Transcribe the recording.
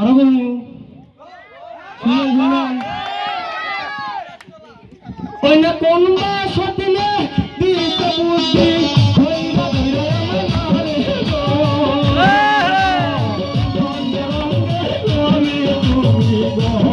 అరగము పైన కొండ సతిన దీత బుద్ధి Oh